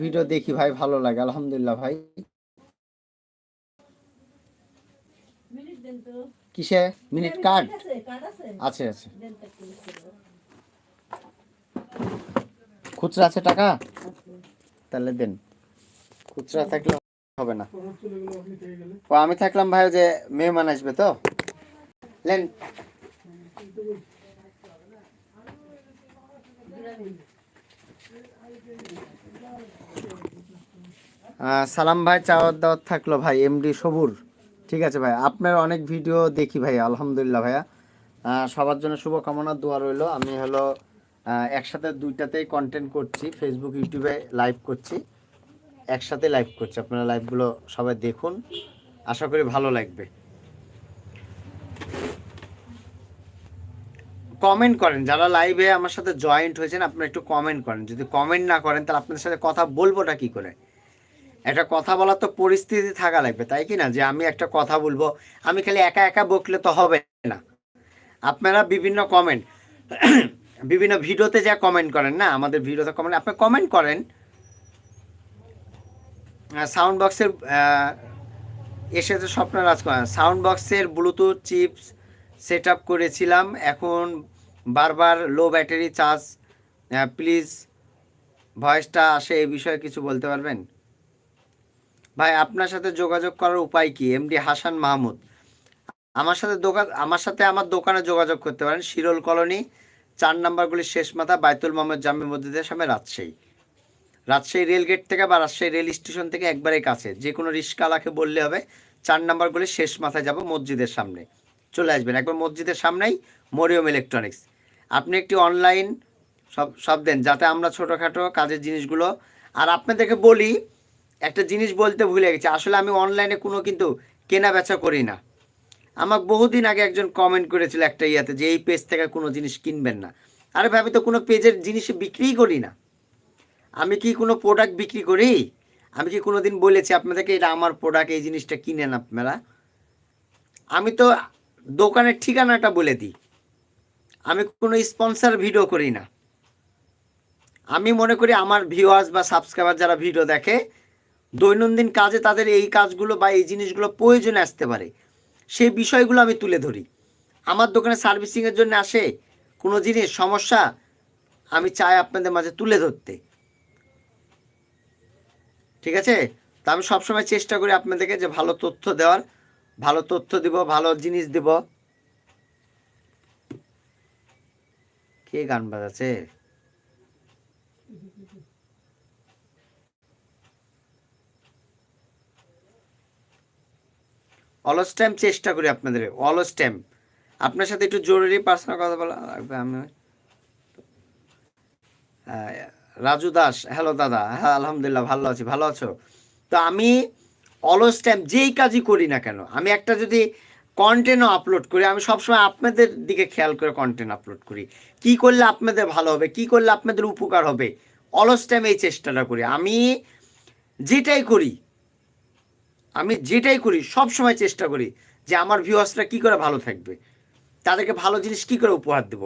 Video দেখি ভাই ভালো লাগে আলহামদুলিল্লাহ ভাই। মিনিট দেন তো। কিসে? Minute card? আছে আছে। খুচরা আছে টাকা? তাহলে দেন। খুচরা থাকলে হবে না। ও আমি থাকলাম ভাই যে মেহমান আসবে তো। লেন। সালাম ভাই, চাওয়ার দাওয়াত থাকল ভাই এমডি সবুর। ঠিক আছে ভাই, আপনার অনেক ভিডিও দেখি ভাই, আলহামদুলিল্লাহ ভাইয়া। সবার জন্য শুভকামনা, দোয়া রইল। আমি হলো একসাথে দুইটাতেই কন্টেন্ট করছি ফেসবুক ইউটিউবে লাইভ করছি। একসাথে লাইভ করছি, আপনারা লাইভগুলো সবাই দেখুন। আশা করি ভালো লাগবে। কমেন্ট করেন, যারা লাইভে আমার সাথে জয়েন্ট হয়েছেন, আপনারা একটু কমেন্ট করেন। যদি কমেন্ট না করেন, তাহলে আপনাদের সাথে কথা বলবোটা কি করে? একটা কথা বলার তো পরিস্থিতি থাকা লাগবে, তাই কি না? যে আমি একটা কথা বলব, আমি খালি একা একা বকলে তো হবে না। আপনারা বিভিন্ন কমেন্ট বিভিন্ন ভিডিওতে যা কমেন্ট করেন না, আমাদের ভিডিওতে কমেন্ট আপনি কমেন্ট করেন। সাউন্ড বক্সের এসে তো স্বপ্ন রাজকুমার সাউন্ড বক্সের ব্লুটুথ চিপস সেট আপ করেছিলাম, এখন বারবার লো ব্যাটারি চার্জ প্লিজ ভয়েসটা আসে, এই বিষয়ে কিছু বলতে পারবেন? ভাই, আপনার সাথে যোগাযোগ করার উপায় কি? এমডি হাসান মাহমুদ। আমার সাথে দোকান আমার সাথে আমার দোকানে যোগাযোগ করতে পারেন। শিরোল কলোনি, চার নাম্বারগুলির শেষ মাথা, বাইতুল মোহাম্মদ জামে মসজিদের সামনে রাজশাহী। রাজশাহী রেল গেট থেকে বা রাজশাহী রেল স্টেশন থেকে একবারেই কাছে। যে কোনো রিস্কালাকে বললে হবে, চার নাম্বারগুলির শেষ মাথায় যাব মসজিদের সামনে। চলে আসবেন একবার মসজিদের সামনেই, মরিয়ম ইলেকট্রনিক্স। আপনি একটি অনলাইন সব সব দেন, যাতে আমরা ছোটোখাটো কাজের জিনিসগুলো, আর আপনাদেরকে বলি একটা জিনিস বলতে ভুলে গেছি। আসলে আমি অনলাইনে কোনো কিন্তু কেনা বেচা করি না। আমাকে বহুদিন আগে একজন কমেন্ট করেছিল একটা ইয়াতে যে, এই পেজ থেকে কোনো জিনিস কিনবেন না। আরে ভাবি তো কোনো পেজের জিনিস বিক্রিই করি না। আমি কি কোনো প্রোডাক্ট বিক্রি করি? আমি কি কোনো দিন বলেছি আপনাদেরকে, এটা আমার প্রোডাক্ট এই জিনিসটা কিনেন আপনারা? আমি তো দোকানের ঠিকানাটা বলে দিই। আমি কোনো স্পন্সর ভিডিও করি না। আমি মনে করি আমার ভিউয়ার্স বা সাবস্ক্রাইবার যারা ভিডিও দেখে দৈনন্দিন কাজে তাদের এই কাজগুলো বা এই জিনিসগুলো প্রয়োজনে আসতে পারে। সেই বিষয়গুলো আমি তুলে ধরি। আমার দোকানে সার্ভিসিংয়ের জন্য আসে কোনো জিনিস, সমস্যা, আমি চাই আপনাদের মাঝে তুলে ধরতে। ঠিক আছে? তা আমি সবসময় চেষ্টা করি আপনাদেরকে যে ভালো তথ্য দেওয়ার, ভালো তথ্য দিব, ভালো জিনিস দিব। কে গান বাজাচ্ছে? অলস টাইম চেষ্টা করি আপনাদের, অলস টাইম আপনার সাথে একটু জরুরি পার্সোনাল কথা বলা লাগবে আমি। রাজু দাস হ্যালো দাদা। হ্যাঁ আলহামদুলিল্লাহ, ভালো আছি, ভালো আছো? তো আমি অলস টাইম যেই কাজই করি না কেন, আমি একটা যদি কন্টেন্টও আপলোড করি, আমি সবসময় আপনাদের দিকে খেয়াল করে কন্টেন্ট আপলোড করি। কি করলে আপনাদের ভালো হবে, কি করলে আপনাদের উপকার হবে, অলস টাইম এই চেষ্টাটা করি। আমি যেটাই করি আমি যেটাই করি সব সময় চেষ্টা করি যে আমার ভিউয়ার্সরা কী করে ভালো থাকবে। তাদেরকে ভালো জিনিস কী করে উপহার দেব?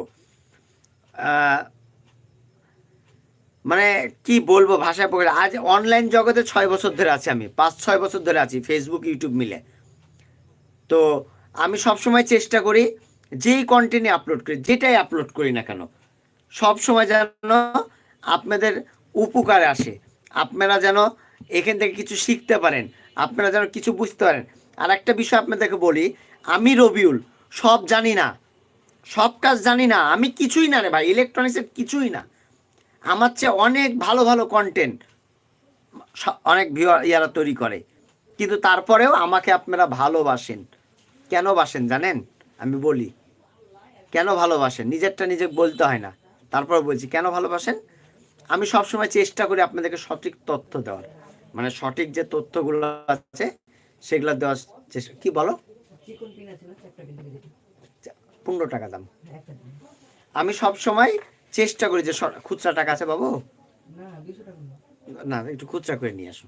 মানে কি বলব ভাষায় পড়ে আজ অনলাইন জগতে ছয় বছর ধরে আছি আমি, পাঁচ, ছয় বছর ধরে আছি ফেসবুক ইউটিউব মিলে। তো আমি সবসময় চেষ্টা করি যেই কন্টেন্টে আপলোড করি, যেটাই আপলোড করি না কেন সব সময় যেন আপনাদের উপকারে আসে। আপনারা যেন এখান থেকে কিছু শিখতে পারেন। আপনারা যেন কিছু বুঝতে পারেন। আর একটা বিষয় আপনাদেরকে বলি, আমি রবিউল, সব জানি না। সব কাজ জানি না, আমি কিছুই না রে ভাই ইলেকট্রনিক্সের কিছুই না। আমার চেয়ে অনেক ভালো ভালো কন্টেন্ট অনেক ইয়ারা তৈরি করে। কিন্তু তারপরেও আমাকে আপনারা ভালোবাসেন। কেন বাসেন জানেন? আমি বলি, কেন ভালোবাসেন? নিজেরটা নিজে বলতে হয় না। তারপর বলছি, কেন ভালোবাসেন? আমি সবসময় চেষ্টা করি আপনাদেরকে সঠিক তথ্য দেওয়ার। মানে সঠিক যে তথ্যগুলো আছে সেগুলো দেওয়ার চেষ্টা কি বলো? পনেরো টাকা দাম। আমি সব সময় চেষ্টা করি যে খুচরা টাকা আছে বাবু? না একটু খুচরা করে নিয়ে আসো।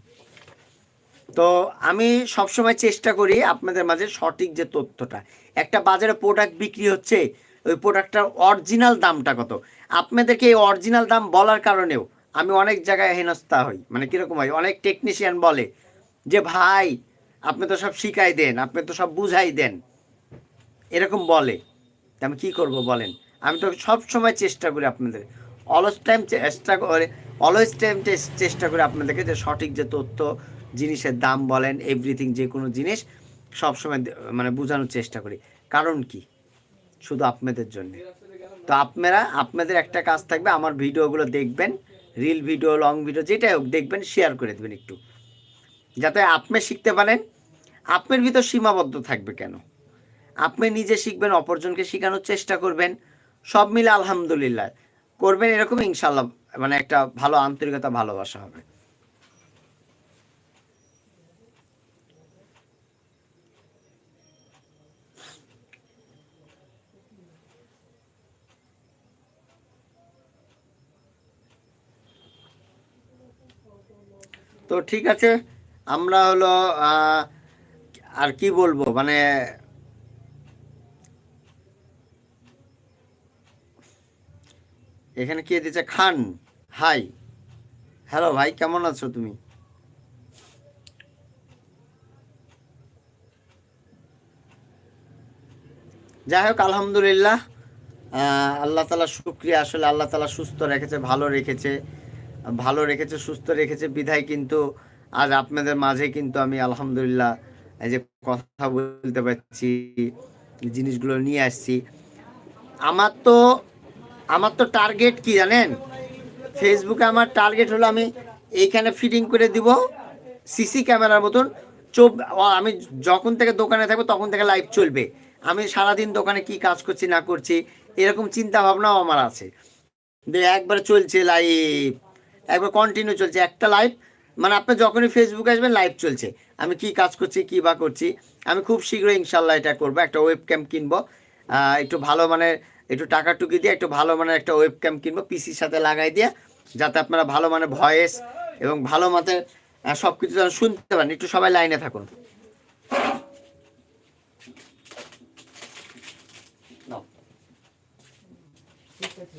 তো আমি সবসময় চেষ্টা করি আপনাদের মাঝে সঠিক যে তথ্যটা। একটা বাজারে প্রোডাক্ট বিক্রি হচ্ছে ওই প্রোডাক্টটার অরিজিনাল দামটা কত? আপনাদেরকে এই অরিজিনাল দাম বলার কারণেও আমি অনেক জায়গায় হেনস্থা হই। মানে কীরকম হয়? অনেক টেকনিশিয়ান বলে যে, ভাই, আপনি তো সব শিখাই দেন, আপনি তো সব বুঝাই দেন। এরকম বলে। আমি কী করব বলেন? আমি তো সব সময় চেষ্টা করি আপনাদের। অলস টাইম চেষ্টা করে অলওয়েজ টাইম চেষ্টা করি আপনাদেরকে যে, সঠিক যে তথ্য, জিনিসের দাম বলেন এভরিথিং যে কোনো জিনিস সবসময় দে- মানে বোঝানোর চেষ্টা করি। কারণ কি? শুধু আপনাদের জন্য। তো আপনারা, আপনাদের একটা কাজ থাকবে, আমার ভিডিওগুলো দেখবেন রিল ভিডিও লং ভিডিও যেটাই হোক, দেখবেন শেয়ার করে দেবেন একটু। যাতে আপনি শিখতে পারেন, আপনার ভিতর সীমাবদ্ধ থাকবে কেন? আপনি নিজে শিখবেন, অপরজনকে শেখানোর চেষ্টা করবেন, সব মিলে আলহামদুলিল্লাহ। করবেন এরকম ইনশাল্লাহ মানে একটা ভালো আন্তরিকতা, ভালোবাসা হবে। তো ঠিক আছে, আমরা হলো আর কি বলব মানে এখানে কে দিচ্ছে খান। হাই। হ্যালো ভাই, কেমন আছো তুমি? যাই হোক, আলহামদুলিল্লাহ আল্লাহ তালা শুক্রিয়া। আসলে আল্লাহ তালা সুস্থ রেখেছে, ভালো রেখেছে। ভালো রেখেছে, সুস্থ রেখেছে, বিধায় কিন্তু আজ আপনাদের মাঝে কিন্তু আমি আলহামদুলিল্লাহ এই যে কথা বলতে পারছি, জিনিসগুলো নিয়ে আসছি। আমার তো আমার তো টার্গেট কি জানেন? ফেসবুকে আমার টার্গেট হলো আমি এইখানে ফিটিং করে দিব সিসি ক্যামেরার মতন। চোখ আমি যখন থেকে দোকানে থাকব তখন থেকে লাইভ চলবে। আমি সারাদিন দোকানে কি কাজ করছি না করছি, এরকম চিন্তা ভাবনাও আমার আছে। একবার চলছে লাইভ একবার কন্টিনিউ চলছে। একটা লাইভ মানে আপনি যখনই ফেসবুকে আসবেন লাইভ চলছে। আমি কি কাজ করছি কি বা করছি আমি খুব শীঘ্রই ইনশাল্লাহ এটা করব। একটা ওয়েব ক্যাম কিনবো একটু ভালো মানে একটু টাকা টুকি দিয়ে একটু ভালো মানের একটা ওয়েব ক্যাম কিনবো পিসির সাথে লাগাই দিয়ে যাতে আপনারা ভালো মানে ভয়েস এবং ভালো মতে সব কিছু যেন শুনতে পারেন। একটু সবাই লাইনে থাকুন। ঠিক আছে।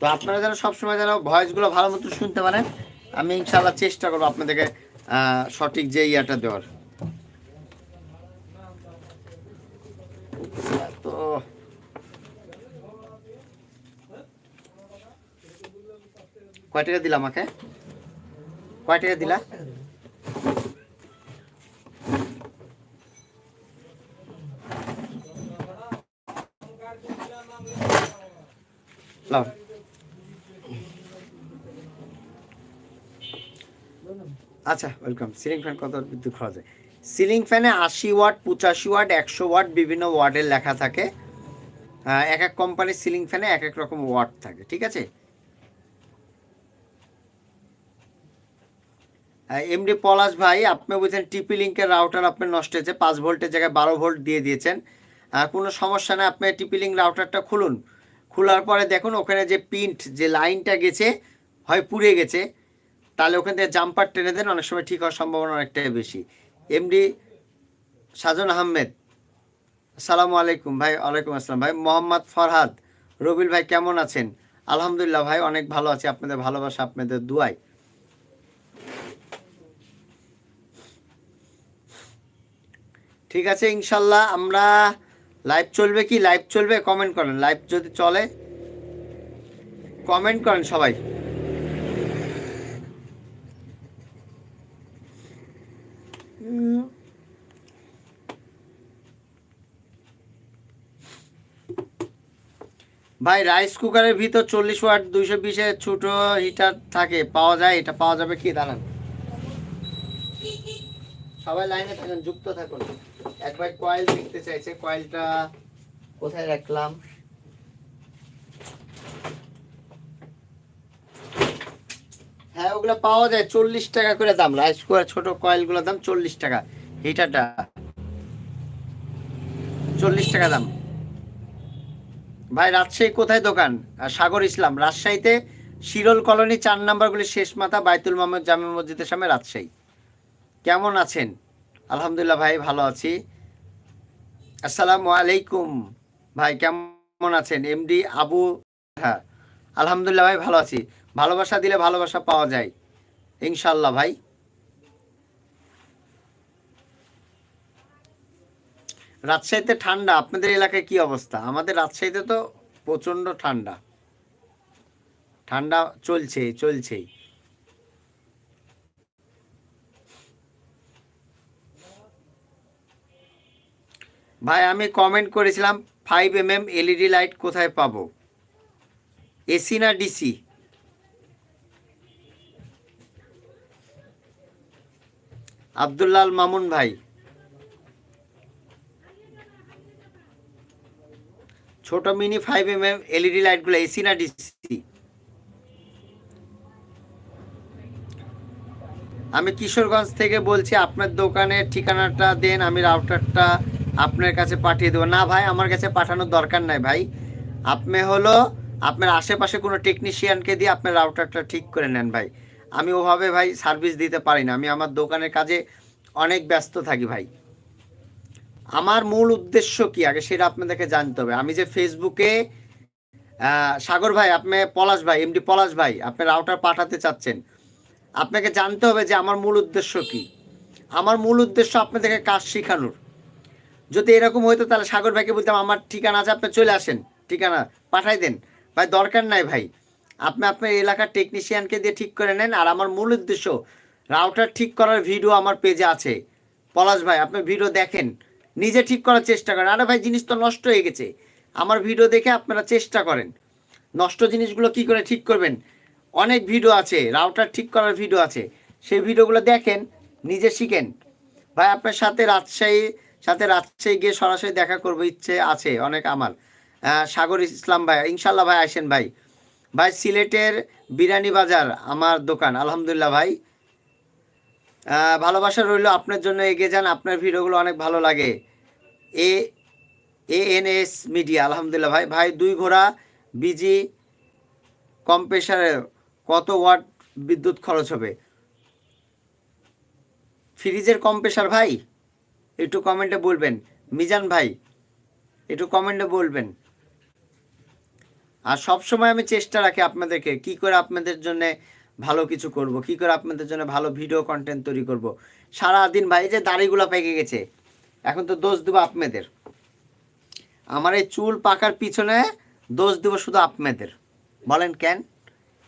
তো আপনারা যেন সবসময় যেন ভয়েসগুলো ভালো মতো শুনতে পারেন, আমি ইনশাল্লাহ চেষ্টা করব আপনাদেরকে সঠিক যে ইয়াটা দেওয়ার। তো কয় টাকা দিলা আমাকে? কয় টাকা দিলা? টাকা আচ্ছা ওয়েলকাম সিলিং ফ্যান কত বিদ্যুৎ খরচ হয় সিলিং ফ্যানে আশি ওয়াট পঁচাশি ওয়াট একশো ওয়াট বিভিন্ন ওয়ার্ডের লেখা থাকে। আহ, এক এক কোম্পানির সিলিং ফ্যানে এক এক রকম ওয়াট থাকে ঠিক আছে? এমডি পলাশ ভাই আপনি বলছেন টিপি লিঙ্কের রাউটার আপনার নষ্ট হয়েছে পাঁচ ভোল্টের জায়গায় বারো ভোল্ট দিয়ে দিয়েছেন। কোনো সমস্যা নেই আপনি টিপি লিঙ্ক রাউটারটা খুলুন। খোলার পরে দেখুন ওখানে যে পিন্ট যে লাইনটা গেছে হয় পুড়ে গেছে। তাহলে ওখান থেকে জাম্পার টেনে দেন, অনেক সময় ঠিক হওয়ার সম্ভাবনা অনেকটাই বেশি। এমডি সাজন আহমেদ, আসসালামু আলাইকুম ভাই, ওয়ালাইকুম আসসালাম ভাই। মোহাম্মদ ফরহাদ রবিল ভাই কেমন আছেন? আলহামদুলিল্লাহ ভাই, অনেক ভালো আছি, আপনাদের ভালোবাসা, আপনাদের দুয়াই ঠিক আছে, ইনশাল্লাহ আমরা লাইভ চলবে কি? লাইভ চলবে? কমেন্ট করেন। লাইভ যদি চলে কমেন্ট করেন সবাই। ভাই রাইস কুকারের ভিতর চল্লিশ ওয়াট দুইশো বিশের ছোট হিটার থাকে। পাওয়া যায়? এটা পাওয়া যাবে কি? দাঁড়ান। সবাই লাইনে থাকুন, যুক্ত থাকুন। একবার কয়েল দেখতে চাইছে। কয়েলটা কোথায় রাখলাম? হ্যাঁ ওগুলো পাওয়া যায় চল্লিশ টাকা করে দাম। রাইস কুকার ছোট কয়েলগুলোর দাম চল্লিশ টাকা। হিটারটা চল্লিশ টাকা দাম। ভাই, রাজশাহী কোথায় দোকান? সাগর ইসলাম, রাজশাহীতে শিরল কলোনি চার নাম্বার নাম্বারগুলি শেষ মাথা বাইতুল মোহাম্মদ জামে মসজিদের সামনে রাজশাহী। কেমন আছেন? আলহামদুলিল্লাহ ভাই, ভালো আছি। আসসালামু আলাইকুম। ভাই, কেমন আছেন? এমডি আবু হ্যাঁ আলহামদুলিল্লাহ ভাই, ভালো আছি। ভালোবাসা দিলে ভালোবাসা পাওয়া যায়। ইনশাল্লাহ ভাই। রাজশাহীতে ঠান্ডা, আপনাদের এলাকায় কি অবস্থা? আমাদের রাজশাহীতে তো প্রচণ্ড ঠান্ডা। ঠান্ডা চলছে, চলছেই। ভাই, আমি কমেন্ট করেছিলাম five M M LED light কোথায় পাবো? এসি না ডিসি আব্দুল্লাল মামুন ভাই। ছোট mini five M M LED লাইটগুলো এসি না ডিসি আমি কিশোরগঞ্জ থেকে বলছি, আপনার দোকানের ঠিকানাটা দেন, আমি রাউটারটা আপনার কাছে পাঠিয়ে দেবো। না ভাই, আমার কাছে পাঠানোর দরকার নাই ভাই। আপনি হলো, আপনার আশেপাশে কোনো টেকনিশিয়ানকে দিয়ে আপনার রাউটারটা ঠিক করে নেন ভাই। আমি ওভাবে ভাই সার্ভিস দিতে পারি না। আমি আমার দোকানের কাজে অনেক ব্যস্ত থাকি ভাই। আমার মূল উদ্দেশ্য কি আগে সেটা আপনাদেরকে জানতে হবে। আমি যে ফেসবুকে সাগর ভাই, আপনি পলাশ ভাই এমডি পলাশ ভাই, আপনি রাউটার পাঠাতে চাচ্ছেন। আপনাকে জানতে হবে যে আমার মূল উদ্দেশ্য কি। আমার মূল উদ্দেশ্য আপনাদেরকে কাজ শেখানোর। যদি এরকম হইতো তাহলে সাগর ভাইকে বলতাম, আমার ঠিকানা আছে, আপনি চলে আসেন। ঠিকানা পাঠাই দেন। ভাই, দরকার নাই ভাই। আপনি আপনার এলাকার টেকনিশিয়ানকে দিয়ে ঠিক করে নেন, আর আমার মূল উদ্দেশ্য রাউটার ঠিক করার ভিডিও আমার পেজে আছে। পলাশ ভাই, আপনি ভিডিও দেখেন, নিজে ঠিক করার চেষ্টা করেন। আরে ভাই, জিনিস তো নষ্ট হয়ে গেছে। আমার ভিডিও দেখে আপনারা চেষ্টা করেন। নষ্ট জিনিসগুলো কি করে ঠিক করবেন? অনেক ভিডিও আছে রাউটার ঠিক করার ভিডিও আছে। সেই ভিডিওগুলো দেখেন, নিজে শিখেন। ভাই, আপনার সাথে রাজশাহী সাথে রাজশাহী গিয়ে সরাসরি দেখা করব, ইচ্ছে আছে অনেক আমার। সাগর ইসলাম ভাই, ইনশাল্লাহ ভাই আসেন ভাই। ভাই, সিলেটের বিরিয়ানি বাজার আমার দোকান। আলহামদুলিল্লাহ ভাই। ভালোবাসা রইল আপনার জন্য এগিয়ে যান। আপনার ভিডিওগুলো অনেক ভালো লাগে। এ এএনএস মিডিয়া, আলহামদুলিল্লাহ ভাই। ভাই, দুই ঘোড়া বিজি কম প্রেশারে কত ওয়াট বিদ্যুৎ খরচ হবে? ফ্রিজের কম প্রেশার ভাই, একটু কমেন্টে বলবেন। মিজান ভাই, একটু কমেন্টে বলবেন। আর সব সময় আমি চেষ্টা রাখি আপনাদেরকে কি করে আপনাদের জন্য ভালো কিছু করব, কি করে আপনাদের জন্য ভালো ভিডিও কন্টেন্ট তৈরি করব। সারা দিন ভাই, এই যে দাড়িগুলো পেকে গেছে, এখন তো দোষ দেবো আপনাদের। আমার এই চুল পাকার পিছনে দোষ দেবো শুধু আপনাদের। বলেন কেন?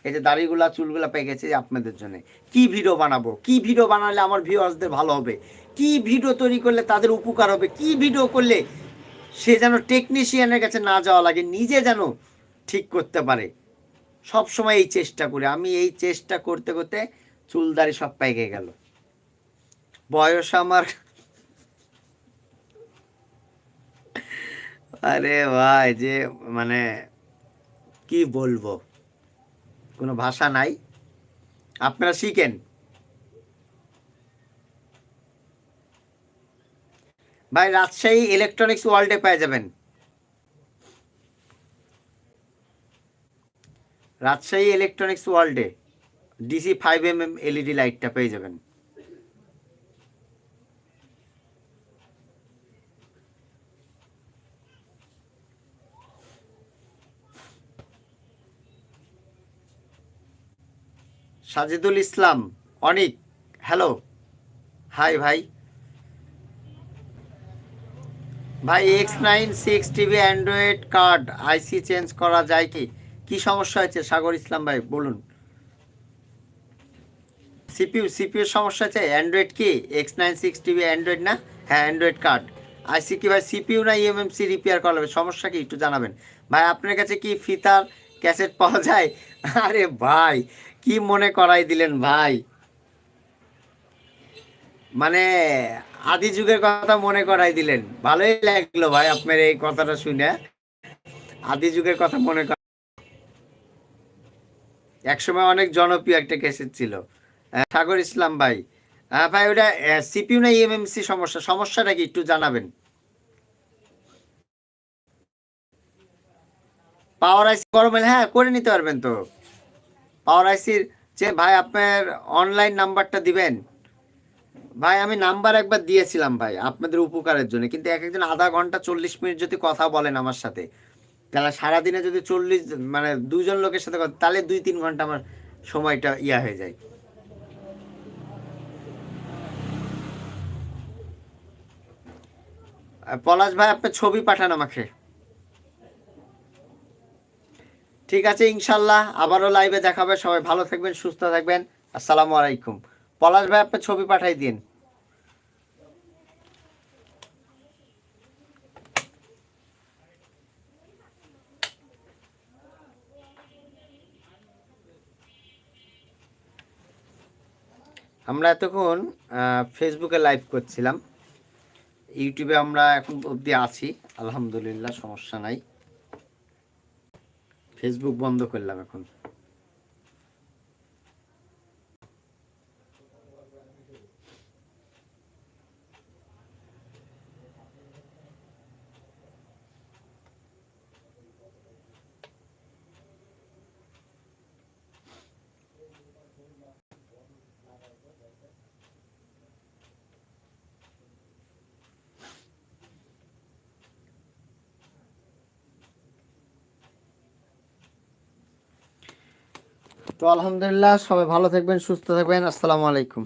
এই যে দাড়িগুলা, চুলগুলা পেয়ে গেছে আপনাদের জন্য। কি ভিডিও বানাবো? কি ভিডিও বানালে আমার ভিউয়ার্সদের ভালো হবে? কি ভিডিও তৈরি করলে তাদের উপকার হবে? কি ভিডিও করলে সে যেন টেকনিশিয়ানের কাছে না যাওয়া লাগে? নিজে যেন ঠিক করতে পারে। সব সময় এই চেষ্টা করি। আমি এই চেষ্টা করতে করতে চুল দাড়ি সব পেকে গেল। বয়স আমার আরে ভাই, যে মানে কি বলব? কোনো ভাষা নাই। আপনারা শিখেন। ভাই, রাজশাহী ইলেকট্রনিক্স ওয়ার্ল্ডে পেয়ে যাবেন। রাজশাহী ইলেকট্রনিক্স ওয়ার্ল্ডে DC five M M LED লাইটটা পেয়ে যাবেন। সাজিদুল ইসলাম, অনিক হ্যালো হাই ভাই। ভাই X nine six TV android card IC change করা যায় কি? কি সমস্যা হয়েছে? সাগর ইসলাম ভাই, বলুন। সিপিউ, সিপিউর সমস্যা আছে অ্যান্ড্রয়েড কি? X nine six TV android না? হ্যাঁ অ্যান্ড্রয়েড কার্ড আইসি কি ভাই, সিপিউ না ইএমএমসি রিপেয়ার করা হবে? সমস্যা কি? একটু জানাবেন। ভাই, আপনার কাছে কি ফিতার ক্যাসেট পাওয়া যায়? আরে ভাই, কি মনে করাই দিলেন ভাই? মানে আদি যুগের কথা মনে করাই দিলেন। ভালোই লাগল ভাই আপনার এই কথাটা শুনে। আদি যুগের কথা মনে একসময় অনেক জনপ্রিয় একটা ক্যাসেট ছিল। সাগর ইসলাম ভাই। ভাই, ওটা সিপিউ না ইএমএমসি সমস্যা? সমস্যাটা কি একটু জানাবেন? পাওয়ার আইসি গরম হ্যাঁ করে নিতে পারবেন তো। পাওয়ার আইসির যে, ভাই, আপনার অনলাইন নাম্বারটা দিবেন। ভাই, আমি নাম্বার একবার দিয়েছিলাম, ভাই, আপনাদের উপকারের জন্য। কিন্তু এক একজন আধা ঘণ্টা চল্লিশ মিনিট যদি কথা বলেন আমার সাথে তাহলে সারাদিনে যদি চল্লিশ মানে দুজন লোকের সাথে কথা, তাহলে দুই তিন ঘণ্টা আমার সময়টা ইয়া হয়ে যায়। পলাশ ভাই আপনার ছবি পাঠান আমাকে। ঠিক আছে, ইনশাল্লাহ আবারও লাইভে দেখাবে। সবাই ভালো থাকবেন, সুস্থ থাকবেন। আসসালামু আলাইকুম। পলাশ ভাই আপনার ছবি পাঠাই দিন। আমরা এতক্ষণ ফেসবুকে লাইভ করছিলাম। ইউটিউবে আমরা এখন অবধি আছি, আলহামদুলিল্লাহ, সমস্যা নাই। ফেসবুক বন্ধ করলাম এখন। তো আলহামদুলিল্লাহ সবাই ভালো থাকবেন সুস্থ থাকবেন আসসালামু আলাইকুম।